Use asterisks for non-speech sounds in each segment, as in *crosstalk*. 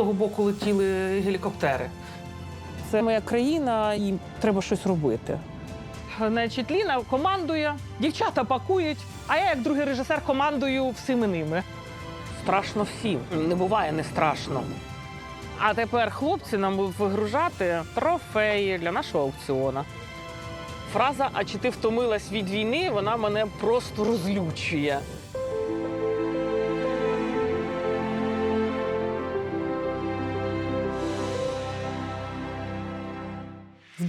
того боку летіли гелікоптери. Це моя країна, і треба щось робити. Значить, Ліна командує, дівчата пакують, а я, як другий режисер, командую всіми ними. Страшно всім. Не буває не страшно. А тепер хлопці нам будуть вигружати трофеї для нашого аукціона. Фраза А чи ти втомилась від війни? Вона мене просто розлючує.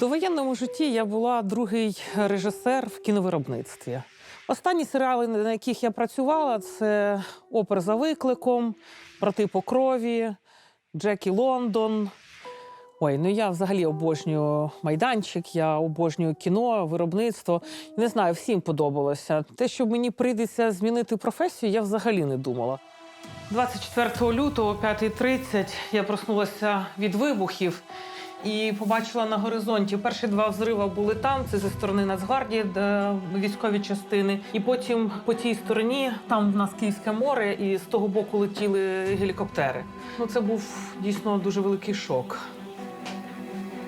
Довоєнному житті я була другий режисер в кіновиробництві. Останні серіали, на яких я працювала, це опер за викликом, брати по крові, Джекі Лондон. Ой, ну я взагалі обожнюю майданчик, я обожнюю кіно, виробництво. Не знаю, всім подобалося. Те, що мені прийдеться змінити професію, я взагалі не думала. 24 лютого, о 5.30, я проснулася від вибухів і побачила на горизонті. Перші два взриви були там, це зі сторони Нацгвардії, де військові частини. І потім по тій стороні, там в нас Київське море, і з того боку летіли гелікоптери. Ну, це був дійсно дуже великий шок.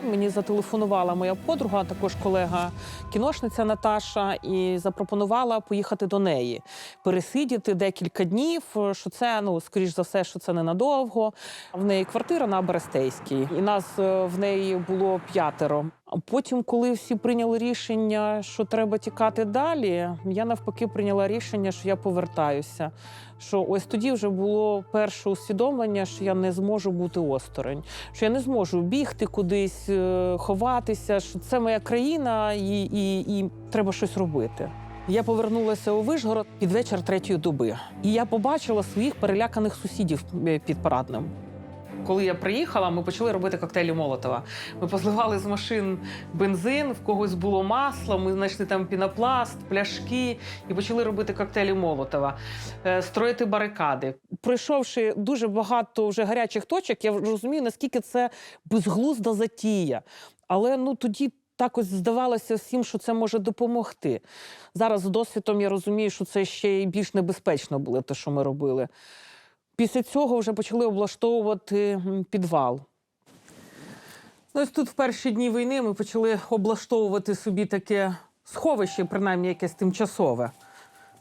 Мені зателефонувала моя подруга, також колега кіношниця Наташа, і запропонувала поїхати до неї, пересидіти декілька днів. Що це ну скоріш за все, що це ненадовго. В неї квартира на Берестейській, і нас е, в неї було п'ятеро. А потім, коли всі прийняли рішення, що треба тікати далі, я навпаки прийняла рішення, що я повертаюся. Що ось тоді вже було перше усвідомлення, що я не зможу бути осторонь, що я не зможу бігти кудись, е, ховатися. Що це моя країна, і, і, і треба щось робити. Я повернулася у Вишгород під вечір третьої доби, і я побачила своїх переляканих сусідів е, під парадним. Коли я приїхала, ми почали робити коктейлі Молотова. Ми позливали з машин бензин, в когось було масло, ми знайшли там пінопласт, пляшки і почали робити коктейлі Молотова, е, строїти барикади. Пройшовши дуже багато вже гарячих точок, я розумію, наскільки це безглузда затія. Але ну тоді. Так ось здавалося всім, що це може допомогти. Зараз з досвідом я розумію, що це ще й більш небезпечно було те, що ми робили. Після цього вже почали облаштовувати підвал. Ну, ось тут в перші дні війни ми почали облаштовувати собі таке сховище, принаймні якесь тимчасове.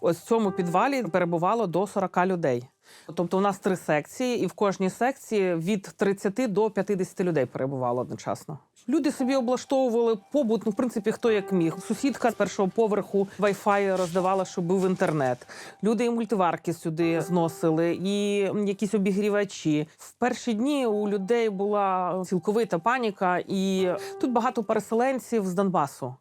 Ось в цьому підвалі перебувало до 40 людей. Тобто, у нас три секції, і в кожній секції від 30 до 50 людей перебувало одночасно. Люди собі облаштовували побут, ну, в принципі, хто як міг. Сусідка з першого поверху Wi-Fi роздавала, щоб був інтернет. Люди і мультиварки сюди зносили, і якісь обігрівачі. В перші дні у людей була цілковита паніка, і тут багато переселенців з Донбасу.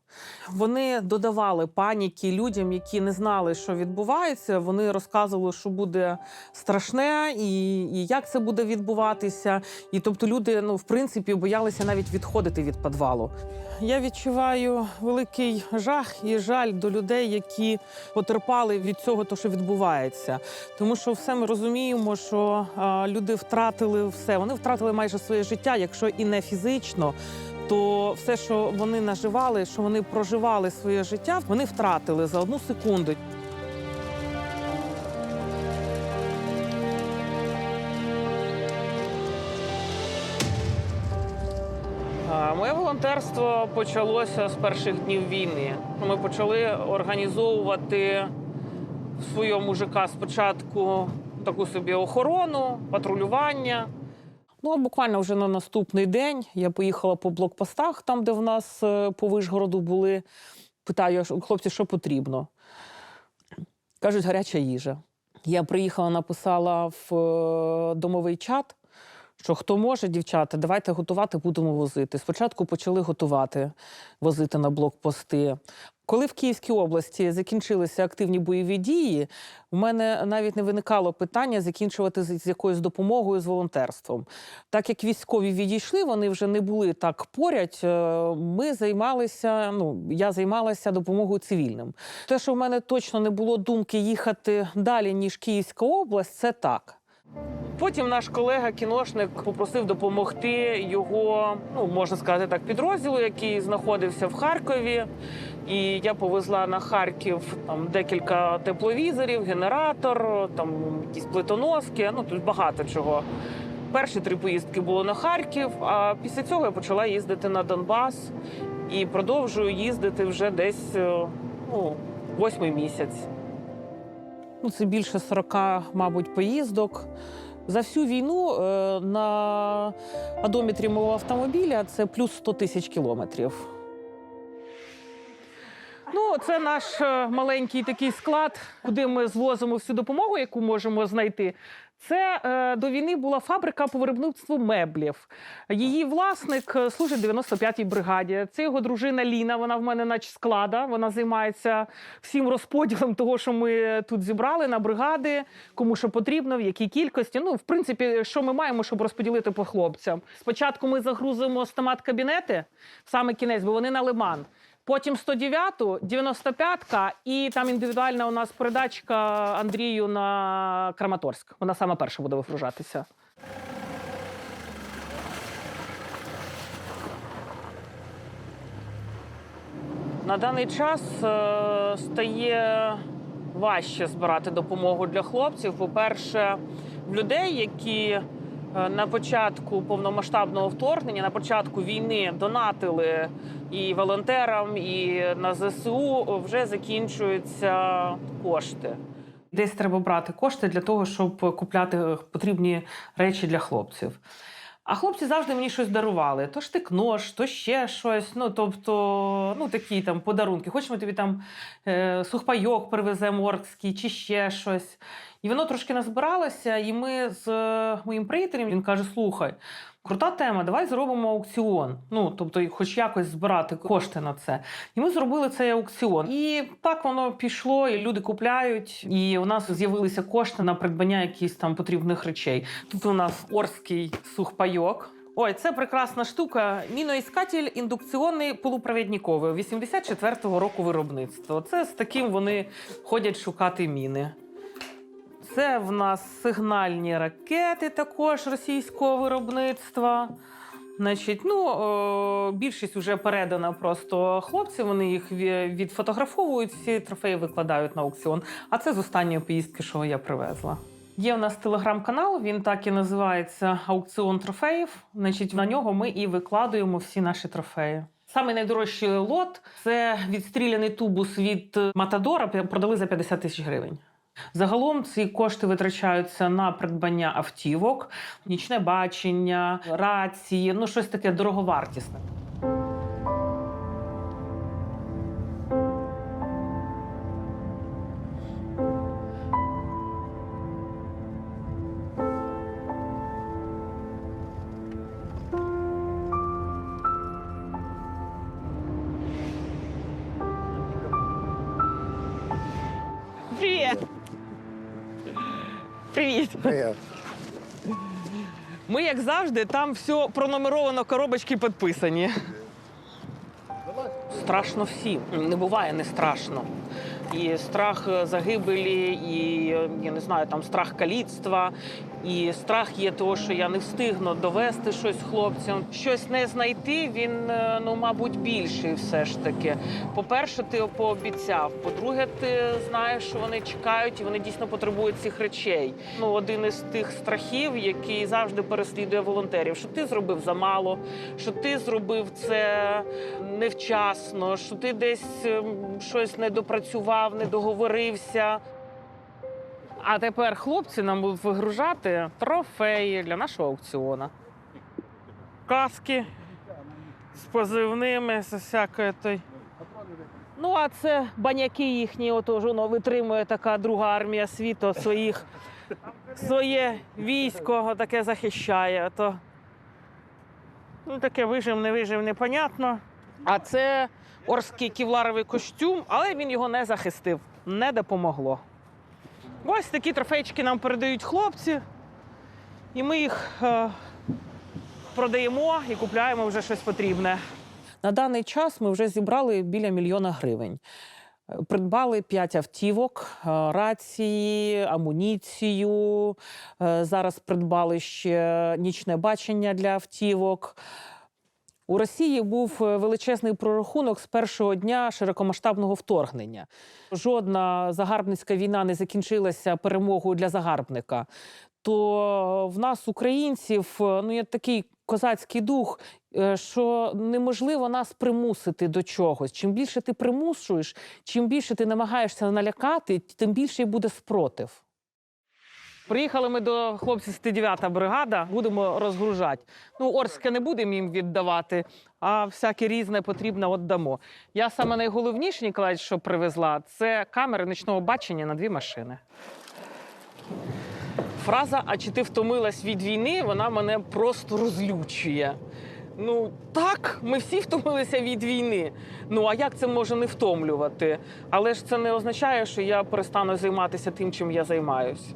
Вони додавали паніки людям, які не знали, що відбувається. Вони розказували, що буде страшне, і, і як це буде відбуватися. І тобто люди, ну в принципі, боялися навіть відходити від підвалу. Я відчуваю великий жах і жаль до людей, які потерпали від цього, то що відбувається. Тому що все ми розуміємо, що люди втратили все. Вони втратили майже своє життя, якщо і не фізично. То все, що вони наживали, що вони проживали своє життя, вони втратили за одну секунду. Моє волонтерство почалося з перших днів війни. Ми почали організовувати в своєму ЖК спочатку таку собі охорону, патрулювання. Ну, а буквально вже на наступний день я поїхала по блокпостах, там, де в нас е, по Вишгороду були. Питаю, «Що, хлопці, що потрібно? Кажуть, гаряча їжа. Я приїхала, написала в е, домовий чат, що хто може, дівчата, давайте готувати, будемо возити. Спочатку почали готувати, возити на блокпости. Коли в Київській області закінчилися активні бойові дії, у мене навіть не виникало питання закінчувати з якоюсь допомогою з волонтерством. Так як військові відійшли, вони вже не були так поряд. е, Ми займалися. Ну я займалася допомогою цивільним. Те, що в мене точно не було думки їхати далі ніж Київська область, це так. Потім наш колега-кіношник попросив допомогти його, ну можна сказати так, підрозділу, який знаходився в Харкові. І я повезла на Харків там декілька тепловізорів, генератор, там якісь плитоноски, ну тут багато чого. Перші три поїздки було на Харків, а після цього я почала їздити на Донбас і продовжую їздити вже десь е, ну, восьмий місяць. Ну, це більше 40, мабуть, поїздок. За всю війну е, на одометрі мого автомобіля це плюс 100 тисяч кілометрів. Ну, це наш е, маленький такий склад, куди ми звозимо всю допомогу, яку можемо знайти. Це е, до війни була фабрика по виробництву меблів. Її власник е, служить в 95-й бригаді. Це його дружина Ліна. Вона в мене наче склада. Вона займається всім розподілом того, що ми тут зібрали на бригади, кому що потрібно, в якій кількості. Ну, в принципі, що ми маємо, щоб розподілити по хлопцям. Спочатку ми загрузимо стомат кабінети саме кінець, бо вони на лиман. Потім 109-ту, 95-ка, і там індивідуальна у нас передачка Андрію на Краматорськ. Вона саме перша буде вигружатися. На даний час е, стає важче збирати допомогу для хлопців. По-перше, в людей, які на початку повномасштабного вторгнення, на початку війни донатили і волонтерам, і на ЗСУ, вже закінчуються кошти. Десь треба брати кошти для того, щоб купляти потрібні речі для хлопців. А хлопці завжди мені щось дарували: то штикнош, то ще щось. Ну тобто, ну такі там подарунки. Хоч тобі там е, сухпайок привеземо оркський, чи ще щось. І воно трошки назбиралося, і ми з е, моїм приятелем він каже: слухай. Крута тема, давай зробимо аукціон. Ну, тобто, хоч якось збирати кошти на це. І ми зробили цей аукціон. І так воно пішло, і люди купляють. І у нас з'явилися кошти на придбання якихось там потрібних речей. Тут у нас орський сухпайок. Ой, це прекрасна штука. Міноіскатель індукційний полупровідниковий 84-го року виробництва. Це з таким вони ходять шукати міни. Це в нас сигнальні ракети також російського виробництва. Значить, ну, більшість вже передана просто хлопці. Вони їх ві- відфотографовують, всі трофеї викладають на аукціон. А це з останньої поїздки, що я привезла. Є в нас телеграм-канал, він так і називається Аукціон трофеїв. Значить, на нього ми і викладуємо всі наші трофеї. Самий найдорожчий лот це відстріляний тубус від Матадора. Продали за 50 тисяч гривень. Загалом ці кошти витрачаються на придбання автівок, нічне бачення, рації, ну щось таке дороговартісне. Привіт! Привіт. Ми, як завжди, там все пронумеровано, коробочки підписані. Страшно всім. Не буває не страшно. І страх е, загибелі, і е, я не знаю, там страх каліцтва, і страх є того, що я не встигну довести щось хлопцям. Щось не знайти, він, е, ну, мабуть, більший все ж таки. По-перше, ти пообіцяв. По-друге, ти знаєш, що вони чекають і вони дійсно потребують цих речей. Ну, один із тих страхів, який завжди переслідує волонтерів, що ти зробив замало, що ти зробив це невчасно, що ти десь ем, щось не допрацював, не договорився. А тепер хлопці нам будуть вигружати трофеї для нашого аукціону. Каски з позивними, з всякої той. Ну, а це баняки їхні, отож воно витримує така друга армія світу своїх, своє військо таке захищає. То, ну, таке вижив, не вижив, непонятно. А це орський ківларовий костюм, але він його не захистив, не допомогло. Ось такі трофейчики нам передають хлопці, і ми їх е, продаємо і купляємо вже щось потрібне. На даний час ми вже зібрали біля мільйона гривень. Придбали п'ять автівок, е, рації, амуніцію. Е, Зараз придбали ще нічне бачення для автівок. У Росії був е, величезний прорахунок з першого дня широкомасштабного вторгнення. Жодна загарбницька війна не закінчилася перемогою для загарбника. то в нас, українців, е, ну є такий козацький дух, е, що неможливо нас примусити до чогось. Чим більше ти примушуєш, чим більше ти намагаєшся налякати, тим більше буде спротив. Приїхали ми до хлопців 109 бригада, будемо розгружати. Ну, Орське не будемо їм віддавати, а всяке різне потрібне віддамо. Я саме найголовніше, Ніколай, що привезла, це камери нічного бачення на дві машини. Фраза А чи ти втомилась від війни? Вона мене просто розлючує. Ну так, ми всі втомилися від війни. Ну а як це може не втомлювати? Але ж це не означає, що я перестану займатися тим, чим я займаюсь.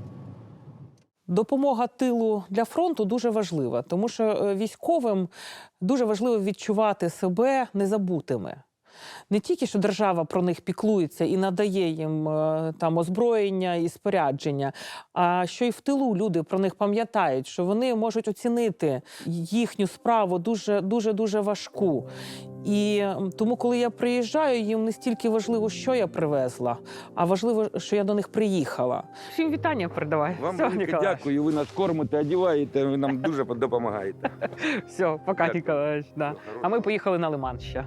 Допомога тилу для фронту дуже важлива, тому що е, військовим дуже важливо відчувати себе незабутими. Не тільки що держава про них піклується і надає їм е, там озброєння і спорядження, а що й в тилу люди про них пам'ятають, що вони можуть оцінити їхню справу дуже дуже дуже важку. І тому, коли я приїжджаю, їм не стільки важливо, що я привезла, а важливо, що я до них приїхала. Всім вітання передавай. Вам Все, велике дякую. Ви нас кормите, одіваєте, ви нам дуже *laughs* допомагаєте. Все, пока. Ніколаєвич. Да. А ми поїхали на Лиман ще.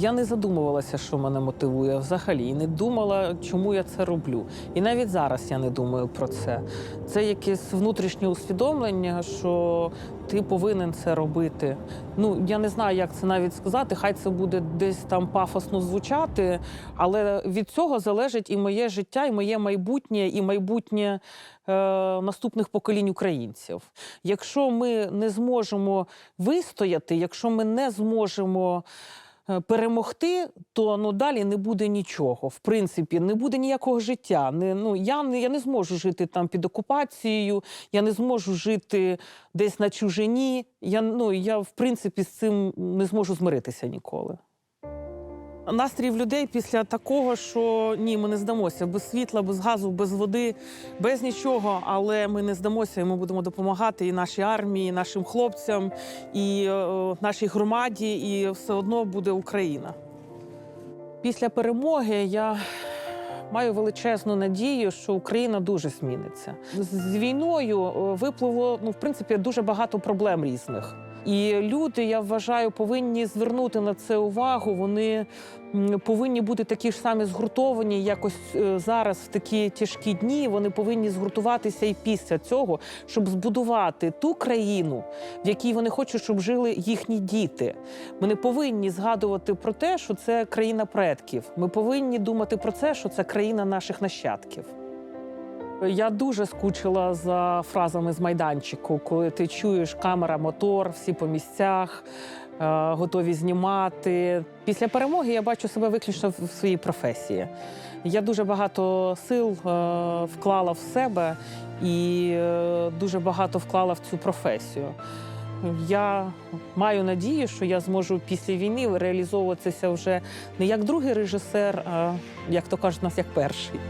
Я не задумувалася, що мене мотивує взагалі, і не думала, чому я це роблю. І навіть зараз я не думаю про це. Це якесь внутрішнє усвідомлення, що ти повинен це робити. Ну я не знаю, як це навіть сказати. Хай це буде десь там пафосно звучати, але від цього залежить і моє життя, і моє майбутнє, і майбутнє е, наступних поколінь українців. Якщо ми не зможемо вистояти, якщо ми не зможемо перемогти, то ну далі не буде нічого. В принципі, не буде ніякого життя. Не, ну, я, не, я не зможу жити там під окупацією, я не зможу жити десь на чужині. Я, ну, я в принципі з цим не зможу змиритися ніколи. Настрій в людей після такого, що ні, ми не здамося без світла, без газу, без води, без нічого. Але ми не здамося, і ми будемо допомагати і нашій армії, і нашим хлопцям, і е, нашій громаді, і все одно буде Україна. Після перемоги я маю величезну надію, що Україна дуже зміниться. З- війною е, випливло ну, в принципі дуже багато проблем різних. І люди, я вважаю, повинні звернути на це увагу. Вони повинні бути такі ж самі згуртовані, якось е, зараз в такі тяжкі дні. Вони повинні згуртуватися і після цього, щоб збудувати ту країну, в якій вони хочуть, щоб жили їхні діти. Ми не повинні згадувати про те, що це країна предків. Ми повинні думати про це, що це країна наших нащадків. Я дуже скучила за фразами з майданчику, коли ти чуєш камера, мотор, всі по місцях, е, готові знімати. Після перемоги я бачу себе виключно в своїй професії. Я дуже багато сил е, вклала в себе і е, дуже багато вклала в цю професію. Я маю надію, що я зможу після війни реалізовуватися вже не як другий режисер, а як то кажуть, нас як перший.